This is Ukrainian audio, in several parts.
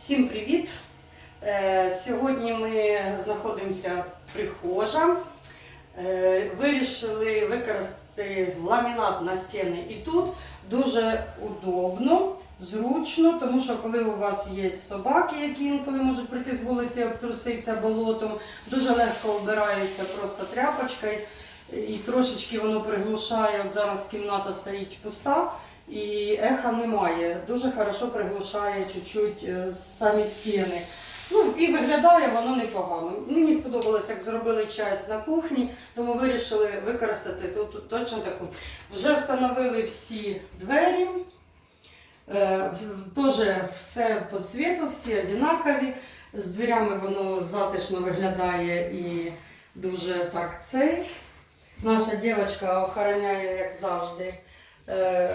Всім привіт! Е, Сьогодні ми знаходимося прихожа. Е, Вирішили використати ламінат на стіни і тут дуже удобно, зручно, тому що коли у вас є собаки, які інколи можуть прийти з вулиці, обтруситися болотом, дуже легко обирається просто тряпочкою і трошечки воно приглушає. От зараз кімната стоїть пуста. І еха немає. Дуже хорошо приглушає чуть-чуть е, самі стіни. Ну і виглядає воно непогано. Мені сподобалось, як зробили час на кухні, тому вирішили використати тут точно таку. Вже встановили всі двері. Е, Теж все по цвіту, всі однакові. З дверями воно затишно виглядає і дуже так цей. Наша дівчинка охороняє, як завжди. е,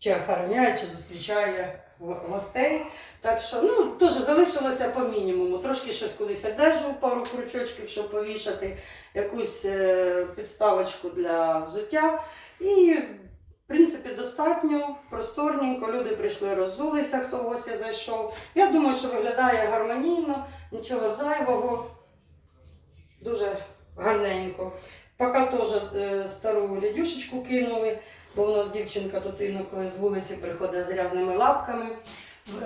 чи охороняє, чи зустрічає гостей. Так що ну, теж залишилося по мінімуму. Трошки щось кудись одежу, пару крючочків, щоб повішати, якусь е, підставочку для взуття. І, в принципі, достатньо, просторненько. Люди прийшли, роззулися, хто в гості зайшов. Я думаю, що виглядає гармонійно, нічого зайвого, дуже гарненько. Поки теж е, стару рядюшечку кинули, бо у нас дівчинка тут інколи з вулиці приходить з грязними лапками.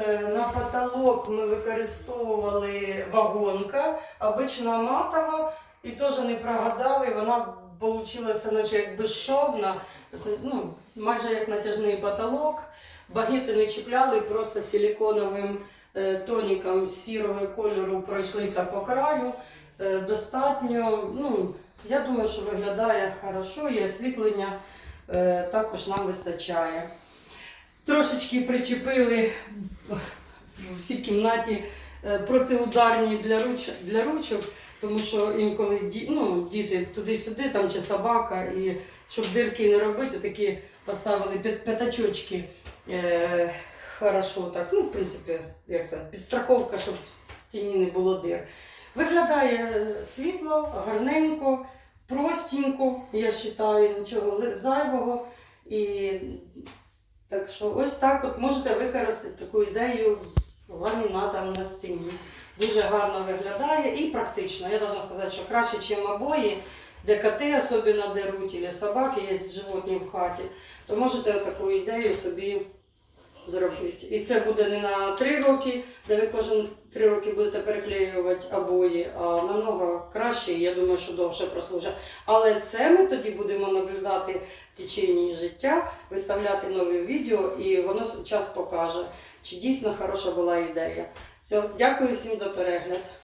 Е, На потолок ми використовували вагонка, обична матова, і теж не прогадали, вона вийшла наче як безшовна, ну, майже як натяжний потолок. Багети не чіпляли, просто силіконовим е, тоніком сірого кольору пройшлися по краю. Е, Достатньо, ну, я думаю, що виглядає хорошо, і освітлення також нам вистачає. Трошечки причепили в всій кімнаті е, протиударні для, руч, для ручок, тому що інколи ну, діти туди-сюди, там чи собака, і щоб дирки не робити, такі поставили п'ятачочки. Е, хорошо так, ну, в принципі, як це, підстраховка, щоб в стіні не було дир. Виглядає світло, гарненько, простенько, я вважаю, нічого зайвого. І так що ось так от можете використати таку ідею з ламінатом на стіні. Дуже гарно виглядає і практично. Я должна сказати, що краще, ніж обої, де коти особливо деруть, або собаки є животні в хаті, то можете таку ідею собі зробити. І це буде не на три роки, де ви кожен три роки будете переклеювати обої, а намного краще, і я думаю, що довше прослужить. Але це ми тоді будемо наблюдати в течение життя, виставляти нові відео, і воно час покаже, чи дійсно хороша була ідея. Все, дякую всім за перегляд.